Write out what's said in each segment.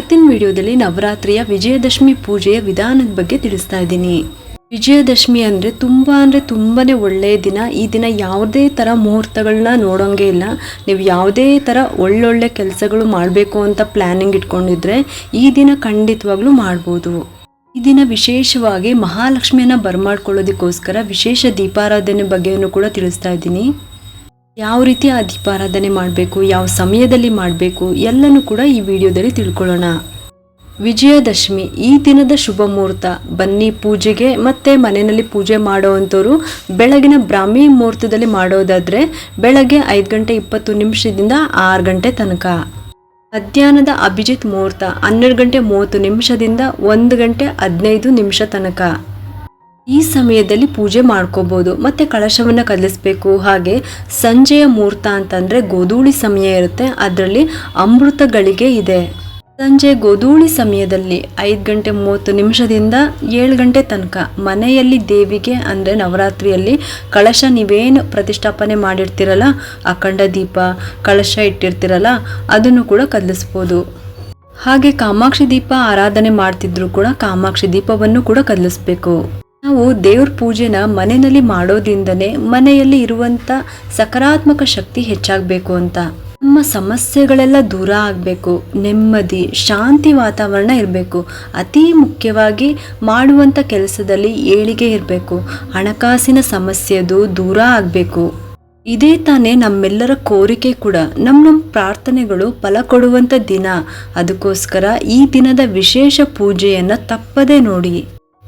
ಇವತ್ತಿನ ವಿಡಿಯೋದಲ್ಲಿ ನವರಾತ್ರಿಯ ವಿಜಯದಶಮಿ ಪೂಜೆಯ ವಿಧಾನದ ಬಗ್ಗೆ ತಿಳಿಸ್ತಾ ಇದ್ದೀನಿ. ವಿಜಯದಶಮಿ ಅಂದರೆ ತುಂಬ ಅಂದರೆ ತುಂಬಾ ಒಳ್ಳೆಯ ದಿನ. ಈ ದಿನ ಯಾವುದೇ ಥರ ಮುಹೂರ್ತಗಳನ್ನ ನೋಡೋಂಗೆ ಇಲ್ಲ. ನೀವು ಯಾವುದೇ ಥರ ಒಳ್ಳೊಳ್ಳೆ ಕೆಲಸಗಳು ಮಾಡಬೇಕು ಅಂತ ಪ್ಲ್ಯಾನಿಂಗ್ ಇಟ್ಕೊಂಡಿದ್ರೆ ಈ ದಿನ ಖಂಡಿತವಾಗ್ಲೂ ಮಾಡ್ಬೋದು. ಈ ದಿನ ವಿಶೇಷವಾಗಿ ಮಹಾಲಕ್ಷ್ಮಿಯನ್ನು ಬರಮಾಡ್ಕೊಳ್ಳೋದಕ್ಕೋಸ್ಕರ ವಿಶೇಷ ದೀಪಾರಾಧನೆ ಬಗ್ಗೆಯನ್ನು ಕೂಡ ತಿಳಿಸ್ತಾ ಇದ್ದೀನಿ. ಯಾವ ರೀತಿ ಆ ದೀಪಾರಾಧನೆ ಮಾಡಬೇಕು, ಯಾವ ಸಮಯದಲ್ಲಿ ಮಾಡಬೇಕು, ಎಲ್ಲನೂ ಕೂಡ ಈ ವಿಡಿಯೋದಲ್ಲಿ ತಿಳ್ಕೊಳ್ಳೋಣ. ವಿಜಯದಶಮಿ, ಈ ದಿನದ ಶುಭ ಮುಹೂರ್ತ. ಬನ್ನಿ ಪೂಜೆಗೆ ಮತ್ತೆ ಮನೆಯಲ್ಲಿ ಪೂಜೆ ಮಾಡೋವಂಥವ್ರು ಬೆಳಗಿನ ಬ್ರಾಹ್ಮಿ ಮುಹೂರ್ತದಲ್ಲಿ ಮಾಡೋದಾದರೆ ಬೆಳಗ್ಗೆ ಐದು ಗಂಟೆ ಇಪ್ಪತ್ತು ನಿಮಿಷದಿಂದ ಆರು ಗಂಟೆ ತನಕ. ಮಧ್ಯಾಹ್ನದ ಅಭಿಜಿತ್ ಮುಹೂರ್ತ, ಹನ್ನೆರಡು ಗಂಟೆ ಮೂವತ್ತು ನಿಮಿಷದಿಂದ ಒಂದು ಗಂಟೆ ಹದಿನೈದು ನಿಮಿಷ ತನಕ. ಈ ಸಮಯದಲ್ಲಿ ಪೂಜೆ ಮಾಡ್ಕೋಬಹುದು ಮತ್ತೆ ಕಳಶವನ್ನು ಕದಲಿಸ್ಬೇಕು ಹಾಗೆ ಸಂಜೆಯ ಮುಹೂರ್ತ ಅಂತಂದ್ರೆ ಗೋಧೂಳಿ ಸಮಯ ಇರುತ್ತೆ, ಅದರಲ್ಲಿ ಅಮೃತ ಗಳಿಗೆ ಇದೆ. ಸಂಜೆ ಗೋಧೂಳಿ ಸಮಯದಲ್ಲಿ ಐದು ಗಂಟೆ ಮೂವತ್ತು ನಿಮಿಷದಿಂದ ಏಳು ಗಂಟೆ ತನಕ ಮನೆಯಲ್ಲಿ ದೇವಿಗೆ ಅಂದರೆ ನವರಾತ್ರಿಯಲ್ಲಿ ಕಳಶ ನೀವೇನು ಪ್ರತಿಷ್ಠಾಪನೆ ಮಾಡಿರ್ತೀರಲ್ಲ, ಅಖಂಡ ದೀಪ, ಕಳಶ ಇಟ್ಟಿರ್ತೀರಲ್ಲ, ಅದನ್ನು ಕೂಡ ಕದಲಿಸ್ಬೋದು ಹಾಗೆ ಕಾಮಾಕ್ಷಿ ದೀಪ ಆರಾಧನೆ ಮಾಡ್ತಿದ್ರು ಕೂಡ ಕಾಮಾಕ್ಷಿ ದೀಪವನ್ನು ಕೂಡ ಕದಲಿಸ್ಬೇಕು ನಾವು ದೇವ್ರ ಪೂಜೆನ ಮನೆಯಲ್ಲಿ ಮಾಡೋದ್ರಿಂದನೇ ಮನೆಯಲ್ಲಿ ಇರುವಂತ ಸಕಾರಾತ್ಮಕ ಶಕ್ತಿ ಹೆಚ್ಚಾಗಬೇಕು ಅಂತ. ನಮ್ಮ ಸಮಸ್ಯೆಗಳೆಲ್ಲ ದೂರ ಆಗಬೇಕು, ನೆಮ್ಮದಿ, ಶಾಂತಿ ವಾತಾವರಣ ಇರಬೇಕು. ಅತಿ ಮುಖ್ಯವಾಗಿ ಮಾಡುವಂಥ ಕೆಲಸದಲ್ಲಿ ಏಳಿಗೆ ಇರಬೇಕು, ಹಣಕಾಸಿನ ಸಮಸ್ಯೆದು ದೂರ ಆಗಬೇಕು. ಇದೇ ತಾನೇ ನಮ್ಮೆಲ್ಲರ ಕೋರಿಕೆ ಕೂಡ ನಮ್ಮ ನಮ್ಮ ಪ್ರಾರ್ಥನೆಗಳು ಫಲ ಕೊಡುವಂಥ ದಿನ. ಅದಕ್ಕೋಸ್ಕರ ಈ ದಿನದ ವಿಶೇಷ ಪೂಜೆಯನ್ನು ತಪ್ಪದೇ ನೋಡಿ.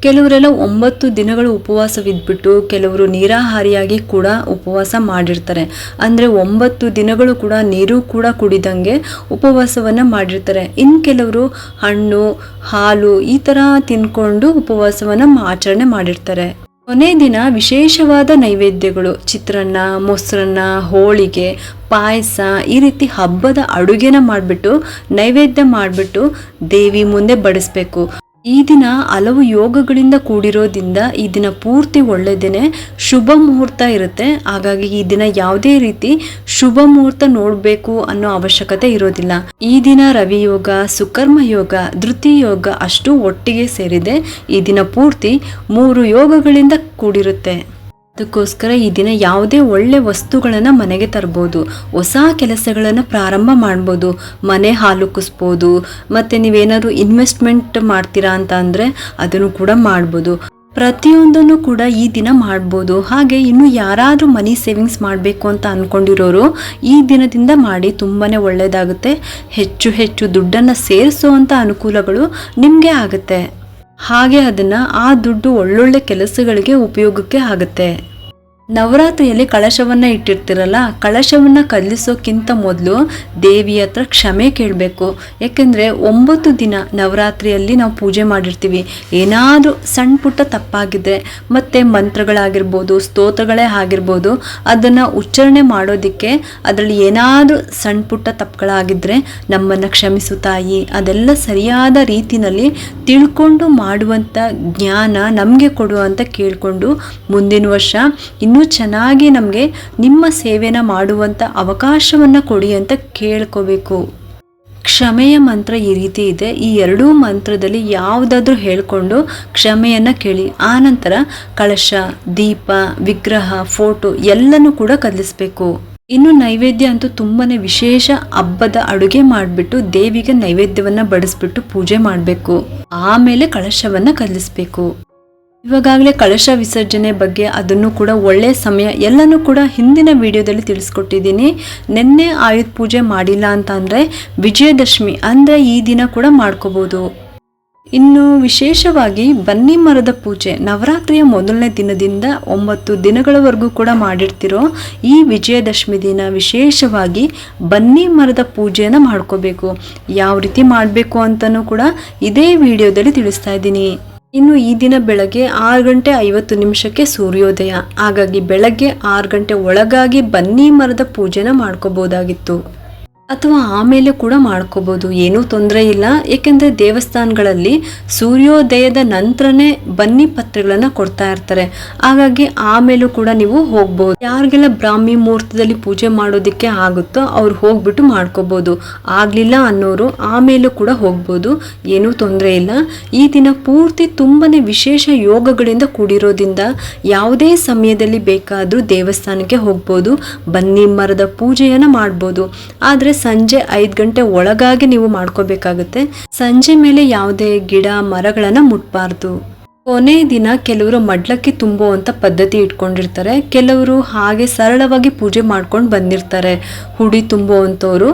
ಕೆಲವರೆಲ್ಲ ಒಂಬತ್ತು ದಿನಗಳು ಉಪವಾಸವಿದ್ಬಿಟ್ಟು ಕೆಲವರು ನೀರಾಹಾರಿಯಾಗಿ ಕೂಡ ಉಪವಾಸ ಮಾಡಿರ್ತಾರೆ. ಅಂದರೆ ಒಂಬತ್ತು ದಿನಗಳು ಕೂಡ ನೀರು ಕೂಡ ಕುಡಿದಂಗೆ ಉಪವಾಸವನ್ನು ಮಾಡಿರ್ತಾರೆ. ಇನ್ನು ಕೆಲವರು ಹಣ್ಣು, ಹಾಲು ಈ ಥರ ತಿನ್ಕೊಂಡು ಉಪವಾಸವನ್ನು ಆಚರಣೆ ಮಾಡಿರ್ತಾರೆ. ಕೊನೆ ದಿನ ವಿಶೇಷವಾದ ನೈವೇದ್ಯಗಳು ಚಿತ್ರಾನ್ನ, ಮೊಸರನ್ನ, ಹೋಳಿಗೆ, ಪಾಯಸ ಈ ರೀತಿ ಹಬ್ಬದ ಅಡುಗೆನ ಮಾಡಿಬಿಟ್ಟು ನೈವೇದ್ಯ ಮಾಡಿಬಿಟ್ಟು ದೇವಿ ಮುಂದೆ ಬಡಿಸ್ಬೇಕು. ಈ ದಿನ ಹಲವು ಯೋಗಗಳಿಂದ ಕೂಡಿರೋದ್ರಿಂದ ಈ ದಿನ ಪೂರ್ತಿ ಒಳ್ಳೆದೇನೆ ದಿನ ಶುಭ ಮುಹೂರ್ತ ಇರುತ್ತೆ. ಹಾಗಾಗಿ ಈ ದಿನ ಯಾವುದೇ ರೀತಿ ಶುಭ ಮುಹೂರ್ತ ನೋಡಬೇಕು ಅನ್ನೋ ಅವಶ್ಯಕತೆ ಇರೋದಿಲ್ಲ. ಈ ದಿನ ರವಿ ಯೋಗ, ಸುಕರ್ಮ ಯೋಗ, ಧೃತಿ ಯೋಗ ಅಷ್ಟು ಒಟ್ಟಿಗೆ ಸೇರಿದೆ. ಈ ದಿನ ಪೂರ್ತಿ ಮೂರು ಯೋಗಗಳಿಂದ ಕೂಡಿರುತ್ತೆ. ಅದಕ್ಕೋಸ್ಕರ ಈ ದಿನ ಯಾವುದೇ ಒಳ್ಳೆ ವಸ್ತುಗಳನ್ನು ಮನೆಗೆ ತರ್ಬೋದು, ಹೊಸ ಕೆಲಸಗಳನ್ನು ಪ್ರಾರಂಭ ಮಾಡ್ಬೋದು, ಮನೆ ಹಾಲು ಕುಸ್ಬೋದು, ಮತ್ತು ನೀವೇನಾದ್ರು ಇನ್ವೆಸ್ಟ್ಮೆಂಟ್ ಮಾಡ್ತೀರಾ ಅಂತ ಅಂದರೆ ಅದನ್ನು ಕೂಡ ಮಾಡ್ಬೋದು. ಪ್ರತಿಯೊಂದನ್ನು ಕೂಡ ಈ ದಿನ ಮಾಡ್ಬೋದು. ಹಾಗೆ ಇನ್ನು ಯಾರಾದರೂ ಮನಿ ಸೇವಿಂಗ್ಸ್ ಮಾಡಬೇಕು ಅಂತ ಅಂದ್ಕೊಂಡಿರೋರು ಈ ದಿನದಿಂದ ಮಾಡಿ ತುಂಬಾ ಒಳ್ಳೆಯದಾಗುತ್ತೆ ಹೆಚ್ಚು ಹೆಚ್ಚು ದುಡ್ಡನ್ನು ಸೇರಿಸುವಂಥ ಅನುಕೂಲಗಳು ನಿಮಗೆ ಆಗುತ್ತೆ. ಹಾಗೆ ಅದನ್ನು ಆ ದುಡ್ಡು ಒಳ್ಳೊಳ್ಳೆ ಕೆಲಸಗಳಿಗೆ ಉಪಯೋಗಕ್ಕೆ ಆಗುತ್ತೆ. ನವರಾತ್ರಿಯಲ್ಲಿ ಕಳಶವನ್ನು ಇಟ್ಟಿರ್ತಿರಲ್ಲ ಕಳಶವನ್ನು ಕದಲಿಸೋಕ್ಕಿಂತ ಮೊದಲು ದೇವಿ ಹತ್ರ ಕ್ಷಮೆ ಕೇಳಬೇಕು. ಯಾಕೆಂದರೆ ಒಂಬತ್ತು ದಿನ ನವರಾತ್ರಿಯಲ್ಲಿ ನಾವು ಪೂಜೆ ಮಾಡಿರ್ತೀವಿ. ಏನಾದರೂ ಸಣ್ಣ ಪುಟ್ಟ ತಪ್ಪಾಗಿದ್ರೆ ಮತ್ತು ಮಂತ್ರಗಳಾಗಿರ್ಬೋದು, ಸ್ತೋತ್ರಗಳೇ ಆಗಿರ್ಬೋದು, ಅದನ್ನು ಉಚ್ಚಾರಣೆ ಮಾಡೋದಕ್ಕೆ ಅದರಲ್ಲಿ ಏನಾದರೂ ಸಣ್ಣ ಪುಟ್ಟ ತಪ್ಪುಗಳಾಗಿದ್ದರೆ ನಮ್ಮನ್ನು ಕ್ಷಮಿಸು ತಾಯಿ. ಅದೆಲ್ಲ ಸರಿಯಾದ ರೀತಿಯಲ್ಲಿ ತಿಳ್ಕೊಂಡು ಮಾಡುವಂಥ ಜ್ಞಾನ ನಮಗೆ ಕೊಡು ಅಂತ ಕೇಳಿಕೊಂಡು ಮುಂದಿನ ವರ್ಷ ಇನ್ನೂ ಚೆನ್ನಾಗಿ ನಮಗೆ ನಿಮ್ಮ ಸೇವೆನ ಮಾಡುವಂಥ ಅವಕಾಶವನ್ನು ಕೊಡಿ ಅಂತ ಕೇಳ್ಕೋಬೇಕು. ಕ್ಷಮೆಯ ಮಂತ್ರ ಈ ರೀತಿ ಇದೆ. ಈ ಎರಡೂ ಮಂತ್ರದಲ್ಲಿ ಯಾವುದಾದ್ರೂ ಹೇಳಿಕೊಂಡು ಕ್ಷಮೆಯನ್ನು ಕೇಳಿ. ಆನಂತರ ಕಳಶ, ದೀಪ, ವಿಗ್ರಹ, ಫೋಟೋ ಎಲ್ಲನೂ ಕೂಡ ಕದಲಿಸ್ಬೇಕು. ಇನ್ನು ನೈವೇದ್ಯ ಅಂತೂ ತುಂಬಾನೇ ವಿಶೇಷ ಹಬ್ಬದ ಅಡುಗೆ ಮಾಡಿಬಿಟ್ಟು ದೇವಿಗೆ ನೈವೇದ್ಯವನ್ನು ಬಡಿಸ್ಬಿಟ್ಟು ಪೂಜೆ ಮಾಡಬೇಕು. ಆಮೇಲೆ ಕಳಶವನ್ನು ಕದಲಿಸ್ಬೇಕು. ಇವಾಗಲೇ ಕಳಶ ವಿಸರ್ಜನೆ ಬಗ್ಗೆ ಅದನ್ನು ಕೂಡ ಒಳ್ಳೆಯ ಸಮಯ ಎಲ್ಲನೂ ಕೂಡ ಹಿಂದಿನ ವಿಡಿಯೋದಲ್ಲಿ ತಿಳಿಸ್ಕೊಟ್ಟಿದ್ದೀನಿ. ನಿನ್ನೆ ಆಯುಧ ಪೂಜೆ ಮಾಡಿಲ್ಲ ಅಂತ ಅಂದರೆ ವಿಜಯದಶಮಿ ಅಂದರೆ ಈ ದಿನ ಕೂಡ ಮಾಡ್ಕೋಬೋದು. ಇನ್ನು ವಿಶೇಷವಾಗಿ ಬನ್ನಿ ಮರದ ಪೂಜೆ ನವರಾತ್ರಿಯ ಮೊದಲನೇ ದಿನದಿಂದ ಒಂಬತ್ತು ದಿನಗಳವರೆಗೂ ಕೂಡ ಮಾಡಿರ್ತಿರೋ ಈ ವಿಜಯದಶಮಿ ದಿನ ವಿಶೇಷವಾಗಿ ಬನ್ನಿ ಮರದ ಪೂಜೆಯನ್ನು ಮಾಡ್ಕೋಬೇಕು. ಯಾವ ರೀತಿ ಮಾಡಬೇಕು ಅಂತಲೂ ಕೂಡ ಇದೇ ವಿಡಿಯೋದಲ್ಲಿ ತಿಳಿಸ್ತಾ ಇದ್ದೀನಿ. ಇನ್ನು ಈ ದಿನ ಬೆಳಗ್ಗೆ ಆರು ಗಂಟೆ ಐವತ್ತು ನಿಮಿಷಕ್ಕೆ ಸೂರ್ಯೋದಯ. ಹಾಗಾಗಿ ಬೆಳಗ್ಗೆ ಆರು ಗಂಟೆ ಒಳಗಾಗಿ ಬನ್ನಿ ಮರದ ಪೂಜೆನ ಮಾಡ್ಕೋಬೋದಾಗಿತ್ತು. ಅಥವಾ ಆಮೇಲೆ ಕೂಡ ಮಾಡ್ಕೋಬೋದು. ಏನೂ ತೊಂದರೆ ಇಲ್ಲ. ಏಕೆಂದರೆ ದೇವಸ್ಥಾನಗಳಲ್ಲಿ ಸೂರ್ಯೋದಯದ ನಂತರನೇ ಬನ್ನಿ ಪತ್ರೆಗಳನ್ನು ಕೊಡ್ತಾ ಇರ್ತಾರೆ. ಹಾಗಾಗಿ ಆಮೇಲೂ ಕೂಡ ನೀವು ಹೋಗ್ಬೋದು. ಯಾರಿಗೆಲ್ಲ ಬ್ರಾಹ್ಮಿ ಮುಹೂರ್ತದಲ್ಲಿ ಪೂಜೆ ಮಾಡೋದಕ್ಕೆ ಆಗುತ್ತೋ ಅವ್ರು ಹೋಗ್ಬಿಟ್ಟು ಮಾಡ್ಕೋಬೋದು. ಆಗಲಿಲ್ಲ ಅನ್ನೋರು ಆಮೇಲೂ ಕೂಡ ಹೋಗ್ಬೋದು. ಏನೂ ತೊಂದರೆ ಇಲ್ಲ. ಈ ದಿನ ಪೂರ್ತಿ ತುಂಬಾನೇ ವಿಶೇಷ ಯೋಗಗಳಿಂದ ಕೂಡಿರೋದ್ರಿಂದ ಯಾವುದೇ ಸಮಯದಲ್ಲಿ ಬೇಕಾದರೂ ದೇವಸ್ಥಾನಕ್ಕೆ ಹೋಗ್ಬೋದು. ಬನ್ನಿ ಮರದ ಪೂಜೆಯನ್ನು ಮಾಡ್ಬೋದು. ಆದರೆ ಸಂಜೆ ಐದು ಗಂಟೆ ಒಳಗಾಗಿ ನೀವು ಮಾಡ್ಕೋಬೇಕಾಗುತ್ತೆ. ಸಂಜೆ ಮೇಲೆ ಯಾವುದೇ ಗಿಡ, ಮರಗಳನ್ನು ಮುಟ್ಬಾರ್ದು. ಕೊನೆ ದಿನ ಕೆಲವರು ಮಡ್ಲಕ್ಕಿ ತುಂಬುವಂಥ ಪದ್ಧತಿ ಇಟ್ಕೊಂಡಿರ್ತಾರೆ. ಕೆಲವರು ಹಾಗೆ ಸರಳವಾಗಿ ಪೂಜೆ ಮಾಡ್ಕೊಂಡು ಬಂದಿರ್ತಾರೆ. ಹುಡಿ ತುಂಬುವಂಥವ್ರು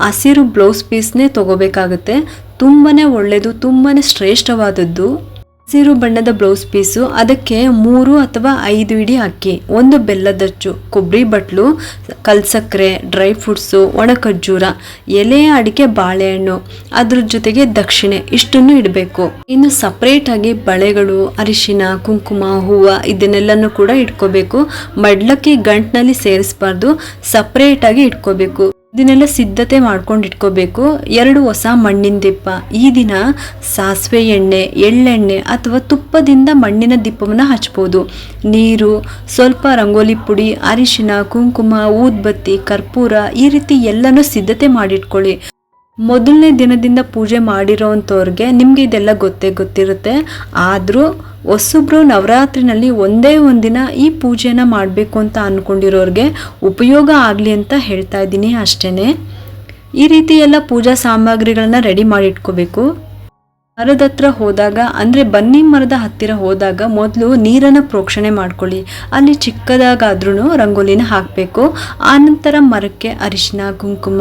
ಹಸಿರು ಬ್ಲೌಸ್ ಪೀಸ್ನೇ ತಗೋಬೇಕಾಗುತ್ತೆ. ತುಂಬಾನೇ ಒಳ್ಳೆಯದು ತುಂಬಾನೇ ಶ್ರೇಷ್ಠವಾದದ್ದು. ಹಸಿರು ಬಣ್ಣದ ಬ್ಲೌಸ್ ಪೀಸು ಅದಕ್ಕೆ ಮೂರು ಅಥವಾ ಐದು ಇಡಿ ಅಕ್ಕಿ, ಒಂದು ಬೆಲ್ಲದಚ್ಚು, ಕೊಬ್ಬರಿ ಬಟ್ಲು, ಕಲ್ಸಕ್ಕರೆ ಡ್ರೈ ಫ್ರೂಟ್ಸು ಒಣ ಖರ್ಜೂರ ಎಲೆ ಅಡಿಕೆ ಬಾಳೆಹಣ್ಣು, ಅದ್ರ ಜೊತೆಗೆ ದಕ್ಷಿಣೆ ಇಷ್ಟನ್ನು ಇಡಬೇಕು. ಇನ್ನು ಸಪ್ರೇಟ್ ಆಗಿ ಬಳೆಗಳು, ಅರಿಶಿನ, ಕುಂಕುಮ, ಹೂವು ಇದನ್ನೆಲ್ಲನೂ ಕೂಡ ಇಟ್ಕೋಬೇಕು. ಮಡ್ಲಕ್ಕಿ ಗಂಟ್ನಲ್ಲಿ ಸೇರಿಸಬಾರ್ದು ಸಪ್ರೇಟಾಗಿ ಇಟ್ಕೋಬೇಕು. ಇದನ್ನೆಲ್ಲ ಸಿದ್ಧತೆ ಮಾಡ್ಕೊಂಡು ಇಟ್ಕೋಬೇಕು. ಎರಡು ಹೊಸ ಮಣ್ಣಿನ ದಿಪ್ಪ ಈ ದಿನ ಸಾಸಿವೆ ಎಣ್ಣೆ, ಎಳ್ಳೆಣ್ಣೆ ಅಥವಾ ತುಪ್ಪದಿಂದ ಮಣ್ಣಿನ ದಿಪ್ಪವನ್ನು ಹಚ್ಬೋದು. ನೀರು, ಸ್ವಲ್ಪ ರಂಗೋಲಿ ಪುಡಿ ಅರಿಶಿನ ಕುಂಕುಮ, ಊದ್ಬತ್ತಿ, ಕರ್ಪೂರ ಈ ರೀತಿ ಎಲ್ಲನೂ ಸಿದ್ಧತೆ ಮಾಡಿಟ್ಕೊಳ್ಳಿ. ಮೊದಲನೇ ದಿನದಿಂದ ಪೂಜೆ ಮಾಡಿರೋವಂಥವ್ರಿಗೆ ನಿಮಗೆ ಇದೆಲ್ಲ ಗೊತ್ತೇ ಗೊತ್ತಿರುತ್ತೆ. ಆದರೂ ಹೊಸಬ್ರು ನವರಾತ್ರಿನಲ್ಲಿ ಒಂದೇ ಒಂದಿನ ಈ ಪೂಜೆನ ಮಾಡಬೇಕು ಅಂತ ಅಂದ್ಕೊಂಡಿರೋರಿಗೆ ಉಪಯೋಗ ಆಗಲಿ ಅಂತ ಹೇಳ್ತಾ ಇದ್ದೀನಿ ಅಷ್ಟೇ ಈ ರೀತಿ ಎಲ್ಲ ಪೂಜಾ ಸಾಮಗ್ರಿಗಳನ್ನ ರೆಡಿ ಮಾಡಿ ಇಟ್ಕೋಬೇಕು ಮರದ ಹತ್ರ ಹೋದಾಗ, ಅಂದರೆ ಬನ್ನಿ ಮರದ ಹತ್ತಿರ ಹೋದಾಗ ಮೊದಲು ನೀರನ್ನು ಪ್ರೋಕ್ಷಣೆ ಮಾಡ್ಕೊಳ್ಳಿ. ಅಲ್ಲಿ ಚಿಕ್ಕದಾಗಾದ್ರೂ ರಂಗೋಲಿನ ಹಾಕಬೇಕು. ಆನಂತರ ಮರಕ್ಕೆ ಅರಿಶಿನ, ಕುಂಕುಮ,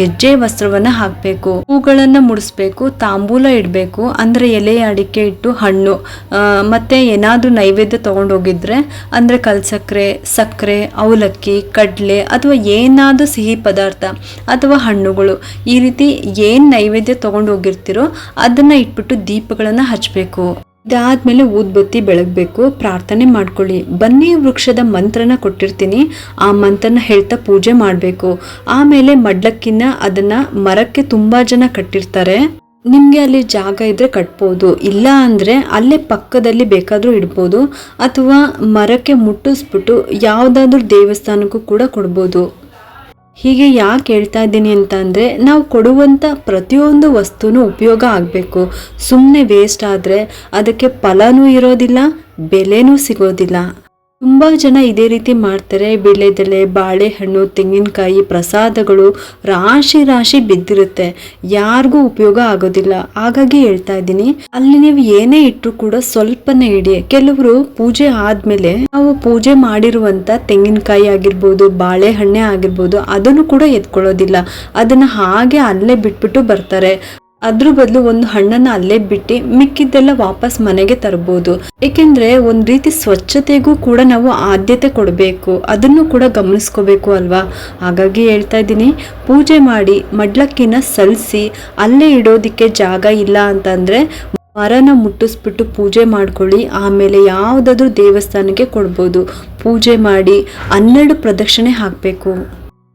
ಗೆಜ್ಜೆ ವಸ್ತ್ರವನ್ನು ಹಾಕಬೇಕು. ಹೂಗಳನ್ನು ಮುಡಿಸ್ಬೇಕು, ತಾಂಬೂಲ ಇಡಬೇಕು, ಅಂದರೆ ಎಲೆ ಅಡಿಕೆ ಇಟ್ಟು ಹಣ್ಣು ಮತ್ತೆ ಏನಾದರೂ ನೈವೇದ್ಯ ತೊಗೊಂಡೋಗಿದ್ರೆ, ಅಂದರೆ ಕಲ್ಸಕ್ಕರೆ ಸಕ್ಕರೆ, ಅವಲಕ್ಕಿ, ಕಡಲೆ ಅಥವಾ ಏನಾದರೂ ಸಿಹಿ ಪದಾರ್ಥ ಅಥವಾ ಹಣ್ಣುಗಳು. ಈ ರೀತಿ ಏನು ನೈವೇದ್ಯ ತೊಗೊಂಡು ಹೋಗಿರ್ತೀರೋ ಅದನ್ನು ಇಟ್ಬಿಟ್ಟು ದೀಪಗಳನ್ನು ಹಚ್ಚಬೇಕು ಇದಾದ್ಮೇಲೆ ಊದ್ಬತ್ತಿ ಬೆಳಗ್ಬೇಕು. ಪ್ರಾರ್ಥನೆ ಮಾಡ್ಕೊಳ್ಳಿ. ಬನ್ನಿ ವೃಕ್ಷದ ಮಂತ್ರನ ಕೊಟ್ಟಿರ್ತೀನಿ. ಆ ಮಂತ್ರನ ಹೇಳ್ತಾ ಪೂಜೆ ಮಾಡಬೇಕು. ಆಮೇಲೆ ಮಡ್ಲಕ್ಕಿನ ಅದನ್ನ ಮರಕ್ಕೆ ತುಂಬಾ ಜನ ಕಟ್ಟಿರ್ತಾರೆ. ನಿಮಗೆ ಅಲ್ಲಿ ಜಾಗ ಇದ್ರೆ ಕಟ್ಬೋದು. ಇಲ್ಲ ಅಂದರೆ ಅಲ್ಲೇ ಪಕ್ಕದಲ್ಲಿ ಬೇಕಾದರೂ ಇಡ್ಬೋದು. ಅಥವಾ ಮರಕ್ಕೆ ಮುಟ್ಟಿಸ್ಬಿಟ್ಟು ಯಾವುದಾದ್ರೂ ದೇವಸ್ಥಾನಕ್ಕೂ ಕೂಡ ಕೊಡ್ಬೋದು. ಹೀಗೆ ಯಾಕೆ ಹೇಳ್ತಾ ಇದ್ದೀನಿ ಅಂತ ಅಂದರೆ ನಾವು ಕೊಡುವಂಥ ಪ್ರತಿಯೊಂದು ವಸ್ತುನೂ ಉಪಯೋಗ ಆಗಬೇಕು. ಸುಮ್ಮನೆ ವೇಸ್ಟ್ ಆದರೆ ಅದಕ್ಕೆ ಫಲನೂ ಇರೋದಿಲ್ಲ, ಬೆಲೆನೂ ಸಿಗೋದಿಲ್ಲ. ತುಂಬ ಜನ ಇದೇ ರೀತಿ ಮಾಡ್ತಾರೆ. ಬೆಳೆದೆಲೆ ಬಾಳೆಹಣ್ಣು, ತೆಂಗಿನಕಾಯಿ ಪ್ರಸಾದಗಳು ರಾಶಿ ರಾಶಿ ಬಿದ್ದಿರುತ್ತೆ. ಯಾರಿಗೂ ಉಪಯೋಗ ಆಗೋದಿಲ್ಲ. ಹಾಗಾಗಿ ಹೇಳ್ತಾ ಇದ್ದೀನಿ. ಅಲ್ಲಿ ನೀವು ಏನೇ ಇಟ್ಟರು ಕೂಡ ಸ್ವಲ್ಪನೇ ಇಡಿ. ಕೆಲವರು ಪೂಜೆ ಆದ್ಮೇಲೆ ನಾವು ಪೂಜೆ ಮಾಡಿರುವಂತ ತೆಂಗಿನಕಾಯಿ ಆಗಿರ್ಬೋದು, ಬಾಳೆಹಣ್ಣೆ ಆಗಿರ್ಬೋದು, ಅದನ್ನು ಕೂಡ ಎತ್ಕೊಳ್ಳೋದಿಲ್ಲ. ಅದನ್ನ ಹಾಗೆ ಅಲ್ಲೇ ಬಿಟ್ಬಿಟ್ಟು ಬರ್ತಾರೆ. ಅದ್ರ ಬದಲು ಒಂದು ಹಣ್ಣನ್ನ ಅಲ್ಲೇ ಬಿಟ್ಟು ಮಿಕ್ಕಿದ್ದೆಲ್ಲ ವಾಪಸ್ ಮನೆಗೆ ತರಬಹುದು ಏಕೆಂದ್ರೆ ಒಂದ್ ರೀತಿ ಸ್ವಚ್ಛತೆಗೂ ಕೂಡ ನಾವು ಆದ್ಯತೆ ಕೊಡಬೇಕು. ಅದನ್ನು ಕೂಡ ಗಮನಿಸ್ಕೋಬೇಕು ಅಲ್ವಾ? ಹಾಗಾಗಿ ಹೇಳ್ತಾ ಇದ್ದೀನಿ, ಪೂಜೆ ಮಾಡಿ ಮಡ್ಲಕ್ಕಿನ ಸಲ್ಸಿ, ಅಲ್ಲೇ ಇಡೋದಿಕ್ಕೆ ಜಾಗ ಇಲ್ಲ ಅಂತಂದ್ರೆ ಮರನ ಮುಟ್ಟಿಸ್ಬಿಟ್ಟು ಪೂಜೆ ಮಾಡ್ಕೊಳ್ಳಿ, ಆಮೇಲೆ ಯಾವುದಾದ್ರೂ ದೇವಸ್ಥಾನಕ್ಕೆ ಕೊಡ್ಬೋದು. ಪೂಜೆ ಮಾಡಿ ಹನ್ನೆರಡು ಪ್ರದಕ್ಷಿಣೆ ಹಾಕಬೇಕು.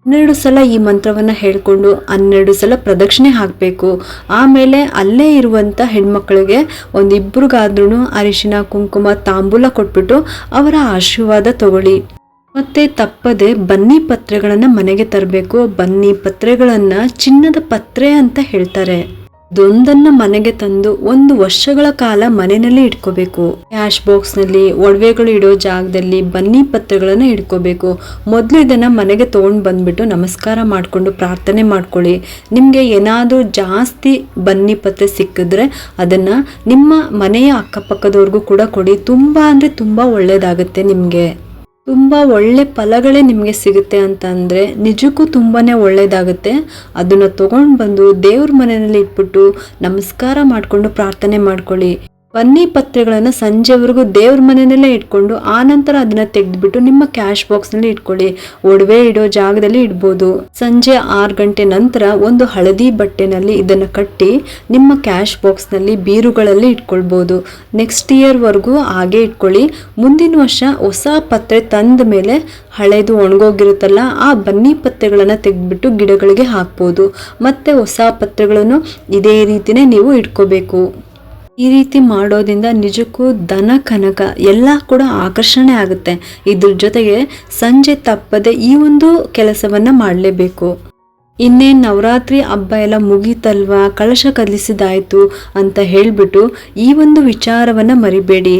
ಹನ್ನೆರಡು ಸಲ ಈ ಮಂತ್ರವನ್ನು ಹೇಳಿಕೊಂಡು ಹನ್ನೆರಡು ಸಲ ಪ್ರದಕ್ಷಿಣೆ ಹಾಕಬೇಕು. ಆಮೇಲೆ ಅಲ್ಲೇ ಇರುವಂಥ ಹೆಣ್ಮಕ್ಳಿಗೆ ಒಂದಿಬ್ರಿಗಾದ್ರೂ ಅರಿಶಿನ, ಕುಂಕುಮ, ತಾಂಬೂಲ ಕೊಟ್ಬಿಟ್ಟು ಅವರ ಆಶೀರ್ವಾದ ತಗೊಳ್ಳಿ. ಮತ್ತೆ ತಪ್ಪದೆ ಬನ್ನಿ ಪತ್ರೆಗಳನ್ನು ಮನೆಗೆ ತರಬೇಕು. ಬನ್ನಿ ಪತ್ರೆಗಳನ್ನು ಚಿನ್ನದ ಪತ್ರೆ ಅಂತ ಹೇಳ್ತಾರೆ. ಇದೊಂದನ್ನ ಮನೆಗೆ ತಂದು ಒಂದು ವರ್ಷಗಳ ಕಾಲ ಮನೆಯಲ್ಲಿ ಇಟ್ಕೋಬೇಕು. ಕ್ಯಾಶ್ ಬಾಕ್ಸ್ನಲ್ಲಿ ಒಡವೆಗಳು ಇಡೋ ಜಾಗದಲ್ಲಿ ಬನ್ನಿ ಪತ್ರಗಳನ್ನ ಇಟ್ಕೋಬೇಕು. ಮೊದಲು ಇದನ್ನ ಮನೆಗೆ ತಗೊಂಡು ಬಂದ್ಬಿಟ್ಟು ನಮಸ್ಕಾರ ಮಾಡಿಕೊಂಡು ಪ್ರಾರ್ಥನೆ ಮಾಡ್ಕೊಳ್ಳಿ. ನಿಮ್ಗೆ ಏನಾದರೂ ಜಾಸ್ತಿ ಬನ್ನಿ ಪತ್ರ ಸಿಕ್ಕಿದ್ರೆ ಅದನ್ನ ನಿಮ್ಮ ಮನೆಯ ಅಕ್ಕಪಕ್ಕದವ್ರಿಗೂ ಕೂಡ ಕೊಡಿ. ತುಂಬಾ ಅಂದ್ರೆ ತುಂಬಾ ಒಳ್ಳೇದಾಗುತ್ತೆ ನಿಮ್ಗೆ. ತುಂಬ ಒಳ್ಳೆ ಫಲಗಳೇ ನಿಮಗೆ ಸಿಗುತ್ತೆ ಅಂತ ಅಂದರೆ ನಿಜಕ್ಕೂ ತುಂಬಾ ಒಳ್ಳೆಯದಾಗುತ್ತೆ ಅದನ್ನು ತೊಗೊಂಡು ಬಂದು ದೇವ್ರ ಮನೆಯಲ್ಲಿ ಇಟ್ಬಿಟ್ಟು ನಮಸ್ಕಾರ ಮಾಡಿಕೊಂಡು ಪ್ರಾರ್ಥನೆ ಮಾಡ್ಕೊಳ್ಳಿ. ಬನ್ನಿ ಪತ್ರೆಗಳನ್ನು ಸಂಜೆವರೆಗೂ ದೇವ್ರ ಮನೆಯಲ್ಲೇ ಇಟ್ಕೊಂಡು ಆನಂತರ ಅದನ್ನ ತೆಗೆದ್ಬಿಟ್ಟು ನಿಮ್ಮ ಕ್ಯಾಶ್ ಬಾಕ್ಸ್ನಲ್ಲಿ ಇಟ್ಕೊಳ್ಳಿ. ಒಡವೆ ಇಡೋ ಜಾಗದಲ್ಲಿ ಇಡ್ಬೋದು. ಸಂಜೆ ಆರು ಗಂಟೆ ನಂತರ ಒಂದು ಹಳದಿ ಬಟ್ಟೆನಲ್ಲಿ ಇದನ್ನು ಕಟ್ಟಿ ನಿಮ್ಮ ಕ್ಯಾಶ್ ಬಾಕ್ಸ್ನಲ್ಲಿ ಬೀರುಗಳಲ್ಲಿ ಇಟ್ಕೊಳ್ಬೋದು. ನೆಕ್ಸ್ಟ್ ಇಯರ್ವರೆಗೂ ಹಾಗೆ ಇಟ್ಕೊಳ್ಳಿ. ಮುಂದಿನ ವರ್ಷ ಹೊಸ ಪತ್ರೆ ತಂದ ಮೇಲೆ ಹಳೇದು ಒಣಗೋಗಿರುತ್ತಲ್ಲ, ಆ ಬನ್ನಿ ಪತ್ರೆಗಳನ್ನು ತೆಗೆದ್ಬಿಟ್ಟು ಗಿಡಗಳಿಗೆ ಹಾಕ್ಬೋದು. ಮತ್ತೆ ಹೊಸ ಪತ್ರೆಗಳನ್ನು ಇದೇ ರೀತಿನೇ ನೀವು ಇಟ್ಕೋಬೇಕು. ಈ ರೀತಿ ಮಾಡೋದ್ರಿಂದ ನಿಜಕ್ಕೂ ದನ ಕನಕ ಎಲ್ಲ ಕೂಡ ಆಕರ್ಷಣೆ ಆಗುತ್ತೆ. ಇದ್ರ ಜೊತೆಗೆ ಸಂಜೆ ತಪ್ಪದೆ ಈ ಒಂದು ಕೆಲಸವನ್ನ ಮಾಡಲೇಬೇಕು. ಇನ್ನೇನು ನವರಾತ್ರಿ ಹಬ್ಬ ಎಲ್ಲ ಮುಗೀತಲ್ವಾ? ಕಳಶ ಕದಲಿಸಿದಾಯ್ತು ಅಂತ ಹೇಳಿಬಿಟ್ಟು ಈ ಒಂದು ವಿಚಾರವನ್ನ ಮರಿಬೇಡಿ.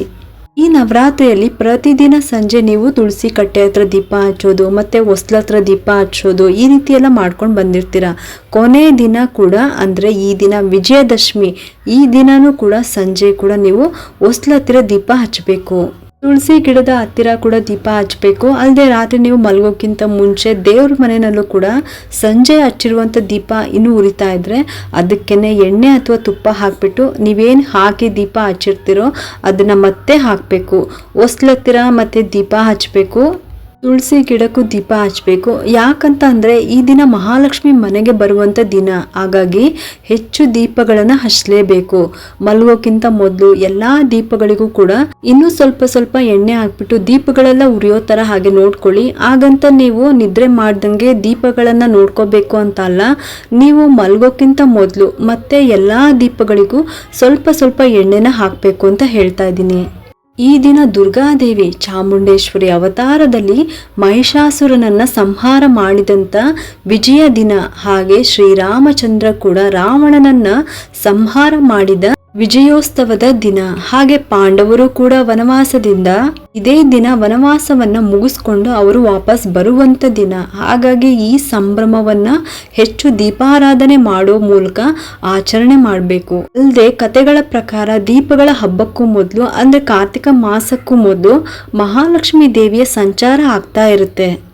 ಈ ನವರಾತ್ರಿಯಲ್ಲಿ ಪ್ರತಿದಿನ ಸಂಜೆ ನೀವು ತುಳಸಿ ಕಟ್ಟೆ ಹತ್ರ ದೀಪ ಹಚ್ಚೋದು, ಮತ್ತೆ ಹೊಸ್ಲ ಹತ್ರ ದೀಪ ಹಚ್ಚೋದು, ಈ ರೀತಿ ಎಲ್ಲ ಮಾಡ್ಕೊಂಡು ಬಂದಿರ್ತೀರ? ಕೊನೆ ದಿನ ಕೂಡ ಅಂದರೆ ಈ ದಿನ ವಿಜಯದಶಮಿ, ಈ ದಿನವೂ ಕೂಡ ಸಂಜೆ ಕೂಡ ನೀವು ಹೊಸ್ಲ ಹತ್ತಿರ ದೀಪ ಹಚ್ಚಬೇಕು. ತುಳಸಿ ಗಿಡದ ಹತ್ತಿರ ಕೂಡ ದೀಪ ಹಚ್ಚಬೇಕು. ಅಲ್ಲದೆ ರಾತ್ರಿ ನೀವು ಮಲಗೋಕ್ಕಿಂತ ಮುಂಚೆ ದೇವ್ರ ಮನೆಯಲ್ಲೂ ಕೂಡ ಸಂಜೆ ಹಚ್ಚಿರುವಂಥ ದೀಪ ಇನ್ನೂ ಉರಿತಾ ಇದ್ದರೆ ಅದಕ್ಕೇನೆ ಎಣ್ಣೆ ಅಥವಾ ತುಪ್ಪ ಹಾಕಿಬಿಟ್ಟು ನೀವೇನು ಹಾಕಿ ದೀಪ ಹಚ್ಚಿರ್ತೀರೋ ಅದನ್ನು ಮತ್ತೆ ಹಾಕಬೇಕು. ಹೊಸ್ಲತ್ತಿರ ಮತ್ತು ದೀಪ ಹಚ್ಚಬೇಕು ತುಳಸಿ ಗಿಡಕ್ಕೂ ದೀಪ ಹಚ್ಚಬೇಕು ಯಾಕಂತ ಅಂದರೆ ಈ ದಿನ ಮಹಾಲಕ್ಷ್ಮಿ ಮನೆಗೆ ಬರುವಂಥ ದಿನ. ಹಾಗಾಗಿ ಹೆಚ್ಚು ದೀಪಗಳನ್ನು ಹಚ್ಚಲೇಬೇಕು ಮಲಗೋಕ್ಕಿಂತ ಮೊದಲು ಎಲ್ಲ ದೀಪಗಳಿಗೂ ಕೂಡ ಇನ್ನೂ ಸ್ವಲ್ಪ ಸ್ವಲ್ಪ ಎಣ್ಣೆ ಹಾಕ್ಬಿಟ್ಟು ದೀಪಗಳೆಲ್ಲ ಉರಿಯೋ ಥರ ಹಾಗೆ ನೋಡ್ಕೊಳ್ಳಿ. ಹಾಗಂತ ನೀವು ನಿದ್ರೆ ಮಾಡ್ದಂಗೆ ದೀಪಗಳನ್ನು ನೋಡ್ಕೋಬೇಕು ಅಂತ ಅಲ್ಲ. ನೀವು ಮಲಗೋಕ್ಕಿಂತ ಮೊದಲು ಮತ್ತೆ ಎಲ್ಲ ದೀಪಗಳಿಗೂ ಸ್ವಲ್ಪ ಸ್ವಲ್ಪ ಎಣ್ಣೆನ ಹಾಕಬೇಕು ಅಂತ ಹೇಳ್ತಾ ಇದ್ದೀನಿ. ಈ ದಿನ ದುರ್ಗಾದೇವಿ ಚಾಮುಂಡೇಶ್ವರಿ ಅವತಾರದಲ್ಲಿ ಮಹಿಷಾಸುರನನ್ನ ಸಂಹಾರ ಮಾಡಿದಂತ ವಿಜಯ ದಿನ. ಹಾಗೆ ಶ್ರೀರಾಮಚಂದ್ರ ಕೂಡ ರಾವಣನನ್ನ ಸಂಹಾರ ಮಾಡಿದ ವಿಜಯೋತ್ಸವದ ದಿನ. ಹಾಗೆ ಪಾಂಡವರು ಕೂಡ ವನವಾಸದಿಂದ ಇದೇ ದಿನ ವನವಾಸವನ್ನ ಮುಗಿಸ್ಕೊಂಡು ಅವರು ವಾಪಸ್ ಬರುವಂತ ದಿನ. ಹಾಗಾಗಿ ಈ ಸಂಭ್ರಮವನ್ನ ಹೆಚ್ಚು ದೀಪಾರಾಧನೆ ಮಾಡೋ ಮೂಲಕ ಆಚರಣೆ ಮಾಡಬೇಕು. ಅಲ್ಲದೆ ಕತೆಗಳ ಪ್ರಕಾರ ದೀಪಗಳ ಹಬ್ಬಕ್ಕೂ ಮೊದಲು ಅಂದ್ರೆ ಕಾರ್ತಿಕ ಮಾಸಕ್ಕೂ ಮೊದಲು ಮಹಾಲಕ್ಷ್ಮಿ ದೇವಿಯ ಸಂಚಾರ ಆಗ್ತಾ ಇರುತ್ತೆ.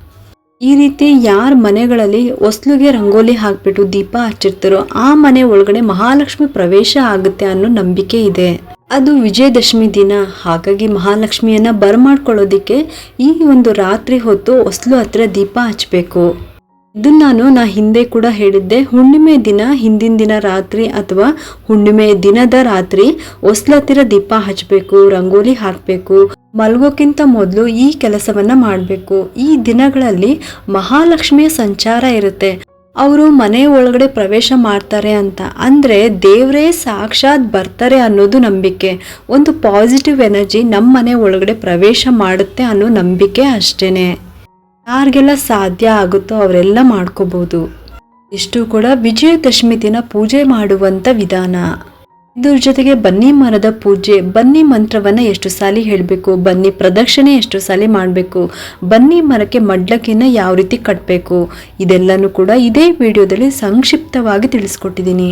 ಈ ರೀತಿ ಯಾರ ಮನೆಗಳಲ್ಲಿ ಹೊಸ್ಲಿಗೆ ರಂಗೋಲಿ ಹಾಕ್ಬಿಟ್ಟು ದೀಪ ಹಚ್ಚಿರ್ತಾರೋ ಆ ಮನೆ ಒಳಗಡೆ ಮಹಾಲಕ್ಷ್ಮಿ ಪ್ರವೇಶ ಆಗುತ್ತೆ ಅನ್ನೋ ನಂಬಿಕೆ ಇದೆ. ಅದು ವಿಜಯದಶಮಿ ದಿನ. ಹಾಗಾಗಿ ಮಹಾಲಕ್ಷ್ಮಿಯನ್ನ ಬರಮಾಡ್ಕೊಳ್ಳೋದಿಕ್ಕೆ ಈ ಒಂದು ರಾತ್ರಿ ಹೊತ್ತು ಹೊಸ್ಲು ಹತ್ರ ದೀಪ ಹಚ್ಚಬೇಕು ಇದನ್ನ ನಾನು ನಾ ಹಿಂದೆ ಕೂಡ ಹೇಳಿದ್ದೆ, ಹುಣ್ಣಿಮೆ ದಿನ ಹಿಂದಿನ ದಿನ ರಾತ್ರಿ ಅಥವಾ ಹುಣ್ಣಿಮೆ ದಿನದ ರಾತ್ರಿ ಹೊಸ್ಲತ್ತಿರ ದೀಪ ಹಚ್ಚಬೇಕು ರಂಗೋಲಿ ಹಾಕಬೇಕು ಮಲಗೋಕ್ಕಿಂತ ಮೊದಲು ಈ ಕೆಲಸವನ್ನ ಮಾಡಬೇಕು. ಈ ದಿನಗಳಲ್ಲಿ ಮಹಾಲಕ್ಷ್ಮಿಯ ಸಂಚಾರ ಇರುತ್ತೆ. ಅವರು ಮನೆ ಒಳಗಡೆ ಪ್ರವೇಶ ಮಾಡ್ತಾರೆ ಅಂತ. ಅಂದ್ರೆ ದೇವರೇ ಸಾಕ್ಷಾತ್ ಬರ್ತಾರೆ ಅನ್ನೋದು ನಂಬಿಕೆ. ಒಂದು ಪಾಸಿಟಿವ್ ಎನರ್ಜಿ ನಮ್ಮ ಮನೆ ಒಳಗಡೆ ಪ್ರವೇಶ ಮಾಡುತ್ತೆ ಅನ್ನೋ ನಂಬಿಕೆ ಅಷ್ಟೇನೆ. ಯಾರಿಗೆಲ್ಲ ಸಾಧ್ಯ ಆಗುತ್ತೋ ಅವರೆಲ್ಲ ಮಾಡ್ಕೋಬಹುದು ಇಷ್ಟು ಕೂಡ ವಿಜಯದಶಮಿ ದಿನ ಪೂಜೆ ಮಾಡುವಂತ ವಿಧಾನ. ಇದ್ರ ಜೊತೆಗೆ ಬನ್ನಿ ಮರದ ಪೂಜೆ, ಬನ್ನಿ ಮಂತ್ರವನ್ನ ಎಷ್ಟು ಸಾಲಿ ಹೇಳಬೇಕು, ಬನ್ನಿ ಪ್ರದಕ್ಷಿಣೆ ಎಷ್ಟು ಸಾಲಿ ಮಾಡಬೇಕು, ಬನ್ನಿ ಮರಕ್ಕೆ ಮಡ್ಲಕ್ಕಿನ ಯಾವ ರೀತಿ ಕಟ್ಟಬೇಕು ಇದೆಲ್ಲನೂ ಕೂಡ ಇದೇ ವಿಡಿಯೋದಲ್ಲಿ ಸಂಕ್ಷಿಪ್ತವಾಗಿ ತಿಳಿಸ್ಕೊಟ್ಟಿದ್ದೀನಿ.